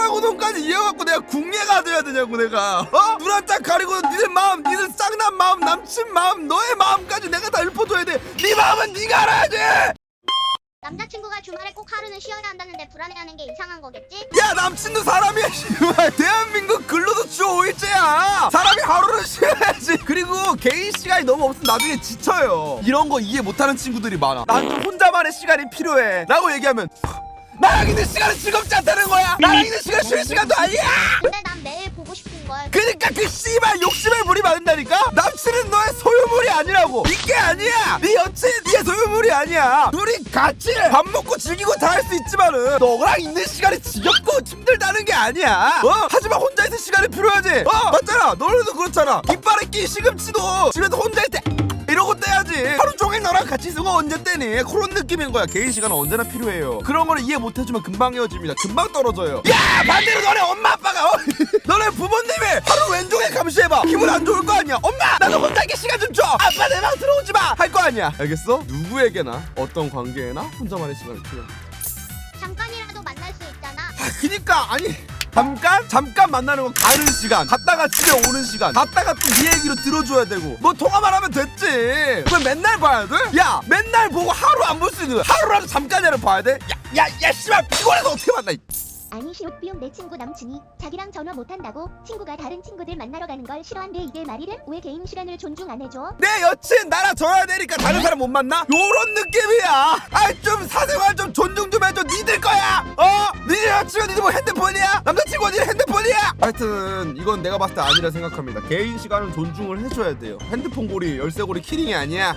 소라고동까지 이어갖고 내가 궁예가 돼야 되냐고 내가. 어? 눈 한 짝 가리고 니들 마음 니들 쌍난 마음 남친 마음 너의 마음까지 내가 다 읊어줘야 돼네 마음은 네가 알아야지 남자친구가 주말에 꼭 하루는 쉬어야 한다는데 불안해하는 게 이상한 거겠지? 야 남친도 사람이야 씨발. 대한민국 근로도 주 5일째야. 사람이 하루는 쉬어야지. 그리고 개인 시간이 너무 없으면 나중에 지쳐요. 이런 거 이해 못하는 친구들이 많아. 난좀 혼자만의 시간이 필요해. 라고 얘기하면 나랑 있는 시간은 즐겁지 않다는 거야. 나랑 있는 시간 쉴 시간도 아니야. 근데 난 매일 보고 싶은 걸. 그니까 그 씨발 욕심을 부리받는다니까? 남친은 너의 소유물이 아니라고. 이게 아니야. 네 여친 네 소유물이 아니야. 둘이 같이 밥 먹고 즐기고 다 할 수 있지만은 너랑 있는 시간이 지겹고 힘들다는 게 아니야. 어? 하지만 혼자 있을 시간이 필요하지. 어 맞잖아. 너네도 그렇잖아. 깃발에 끼 시금치도 집에서 혼자 있을 때 같이 있으면 언제 떼니? 그런 느낌인 거야. 개인 시간은 언제나 필요해요. 그런 거를 이해 못 해주면 금방 헤어집니다. 금방 떨어져요. 야! 반대로 너네 엄마 아빠가 어? 너네 부모님이 하루 왼쪽에 감시해봐. 기분 안 좋을 거 아니야. 엄마 나도 혼자 있게 시간 좀 줘. 아빠 내 방 들어오지 마. 할 거 아니야. 알겠어? 누구에게나 어떤 관계에나 혼자만의 시간이 필요해. 잠깐이라도 만날 수 있잖아. 아 그니까. 아니 잠깐 잠깐 만나는 건 가는 시간 갔다가 집에 오는 시간 갔다가 또 네 얘기로 들어줘야 되고 뭐 통화만 하면 됐지 왜 맨날 봐야 돼? 야 맨날 보고 하루 안 볼 수 있는 거야 하루라도 잠깐이라도 봐야 돼? 야야야 씨발 피곤해서 어떻게 만나 이 아니 시옷비용 내 친구 남친이 자기랑 전화 못한다고 친구가 다른 친구들 만나러 가는 걸 싫어한대 이게 말이래? 왜 개인 시간을 존중 안 해줘? 내 여친 나랑 전화 되니까 다른 사람 못 만나? 요런 느낌이야 아이 좀 사생활 좀 존중 좀 해줘 니들 거야 어? 니네 여친은 니들 뭐 핸드폰이야? 남자친구가 니네 핸드폰이야? 하여튼 이건 내가 봤을 때 아니라 생각합니다 개인 시간은 존중을 해줘야 돼요 핸드폰 고리 열쇠 고리 키링이 아니야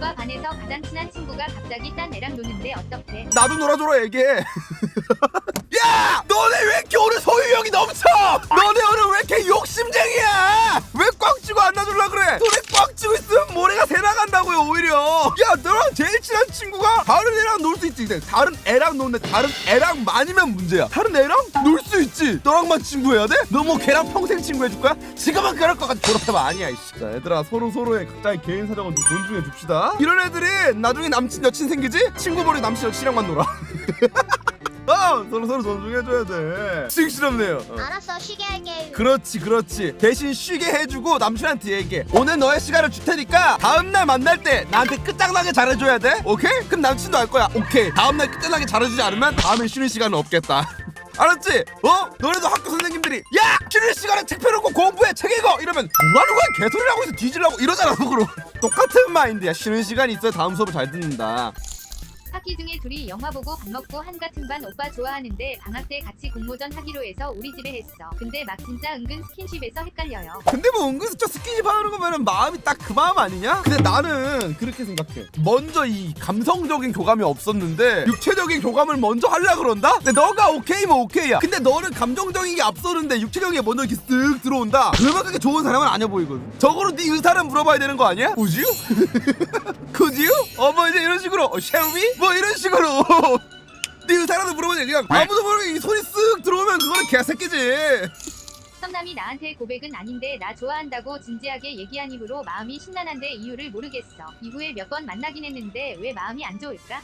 오빠 반에서 가장 친한 친구가 갑자기 딴 애랑 노는데 어떡해? 나도 놀아줘라 얘기해. 야! 너네 왜 이렇게 오늘 소유욕이 넘쳐? 너네 오늘 왜 이렇게 욕심쟁이야? 왜 꽉 쥐고 안 놔줄라 그래? 너네 꽉 쥐고 있으면 모래가 새 나간다고요 오히려. 야 너랑 제일 친한 친구가 다른 애랑 놀 수 있지. 근데 다른 애랑 노는데 다른 애랑 많으면 문제야. 다른 애랑 놀 수 있지. 너랑만 친구해야 돼? 너 뭐 걔랑 평생 친구 해줄 거야? 지금은 그럴 것 같아. 졸업하면 아니야 이씨. 자 얘들아 서로 서로의 각자의 개인 사정은 좀 존중해 줍시다. 이런 애들이 나중에 남친 여친 생기지? 친구 버리고 남친 여친이랑만 놀아 어 서로 서로 존중해줘야 돼 씩씩럽네요 어. 알았어 쉬게 할게. 그렇지 그렇지 대신 쉬게 해주고 남친한테 얘기해 오늘 너의 시간을 줄 테니까 다음날 만날 때 나한테 끝장나게 잘해줘야 돼 오케이? 그럼 남친도 알 거야 오케이 다음날 끝장나게 잘해주지 않으면 다음엔 쉬는 시간은 없겠다 알았지? 어? 너네도 학교 선생님들이 야! 쉬는 시간에 책 펴놓고 공부해 책 읽어! 이러면 뭐하는 거야 개소리를 하고 있어 뒤질라고 이러잖아 속으로 똑같은 마인드야 쉬는 시간이 있어야 다음 수업을 잘 듣는다 학기 중에 둘이 영화 보고 밥 먹고 한 같은 반 오빠 좋아하는데 방학 때 같이 공모전 하기로 해서 우리 집에 했어. 근데 막 진짜 은근 스킨십에서 헷갈려요. 근데 뭐 은근슬쩍 스킨십 하는 거면은 마음이 딱 그 마음 아니냐? 근데 나는 그렇게 생각해. 먼저 이 감성적인 교감이 없었는데 육체적인 교감을 먼저 하려 그런다? 근데 너가 오케이면 오케이야. 근데 너는 감정적인 게 앞서는데 육체적인 게 먼저 이렇게 쓱 들어온다? 그러면 그게 좋은 사람은 아니야 보이거든. 적어도 네 의사를 물어봐야 되는 거 아니야? 우지요? 그지요? 어뭐 이제 이런 식으로 어, we? 뭐 이런 식으로 네 의사라도 물어보지 그냥 아무도 모르게 이 손이 쓱 들어오면 그거는 개새끼지. 썸남이 나한테 고백은 아닌데 나 좋아한다고 진지하게 얘기한 이후로 마음이 심란한데 이유를 모르겠어. 이후에 몇 번 만나긴 했는데 왜 마음이 안 좋을까?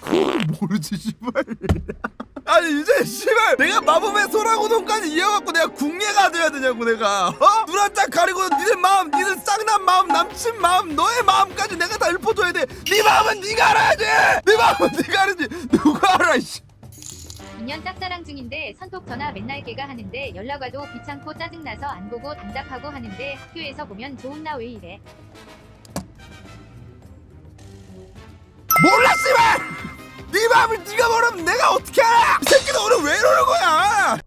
모르지 씨발 아니 이제 씨발 내가 마법의 소라고동까지 이어갖고 내가 궁예가 돼야 되냐고 내가. 어? 눈한짝 가리고 니들 마음 니들 쌍난 마음 남친 마음 너의 마음까지 내가 다 읊어줘야 돼네 마음은 네가 알아야지 네 마음은 네가 알아야지. 누가 알아 씨. 2년 짝사랑 중인데 선톡 전화 맨날 걔가 하는데 연락 와도 귀찮고 짜증나서 안 보고 단답하고 하는데 학교에서 보면 좋은 나 왜 이래? 몰라 씨발! 네 마음을 네가 모르면 내가 어떻게 알아 이 새끼는 오늘 왜 이러는 거야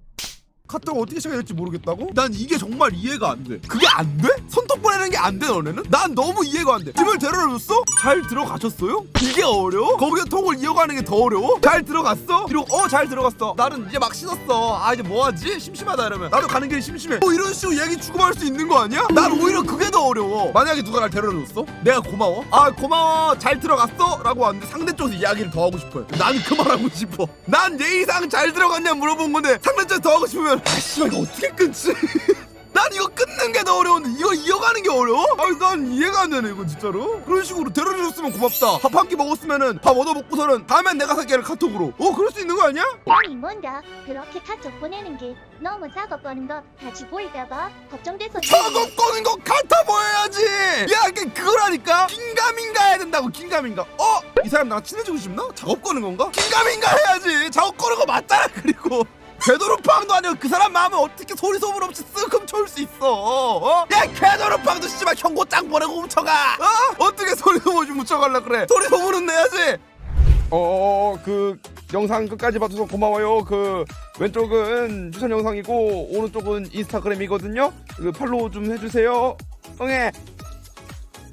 카톡 어떻게 시작해야 될지 모르겠다고? 난 이게 정말 이해가 안 돼. 그게 안 돼? 손톱 보내는 게 안 돼, 너네는? 난 너무 이해가 안 돼. 집을 데려다줬어? 잘 들어가셨어요? 이게 어려워? 거기서 통을 이어가는 게 더 어려워? 잘 들어갔어? 이러고 어잘 들어갔어. 나는 이제 막 씻었어. 아 이제 뭐하지? 심심하다 이러면 나도 가는 길이 심심해. 뭐 이런 식으로 얘기 주고받을 수 있는 거 아니야? 난 오히려 그게 더 어려워. 만약에 누가 날 데려다줬어? 내가 고마워. 아 고마워. 잘 들어갔어? 라고 왔는데 상대 쪽에서 이야기를 더 하고 싶어요. 나는 그 말 하고 싶어. 난 예의상 잘 들어갔냐 물어본 건데 상대 쪽에서 더 하고 싶으면 아 씨발 이거 어떻게 끊지? 난 난 이거 끊는 게 더 어려운데 이거 이어가는 게 어려워? 아니 난 이해가 안 되네 이거 진짜로 그런 식으로 데려줬으면 고맙다 밥 한 끼 먹었으면은 밥 얻어 먹고서는 다음엔 내가 살게 카톡으로 어 그럴 수 있는 거 아니야? 아니 뭔가 그렇게 카톡 보내는 게 너무 작업 거는 거 같이 보일까봐 걱정돼서 작업 거는 거 같아 보여야지 야 이게 그거라니까 긴가민가 해야 된다고 긴가민가 어? 이 사람 나랑 친해지고 싶나? 작업 거는 건가? 긴가민가 해야지 작업 거는 거 맞잖아 그리고 궤도루팡도 아니고 그 사람 마음을 어떻게 소리 소문 없이 쓱 훔쳐올 수 있어 어? 야 궤도루팡도 씨발 경고장 보내고 훔쳐가 어? 어떻게 소리 소문 좀 훔쳐갈라 그래 소리 소문은 내야지 어, 그 영상 끝까지 봐줘서 고마워요. 그 왼쪽은 추천 영상이고 오른쪽은 인스타그램이거든요. 그 팔로우 좀 해주세요. 응애.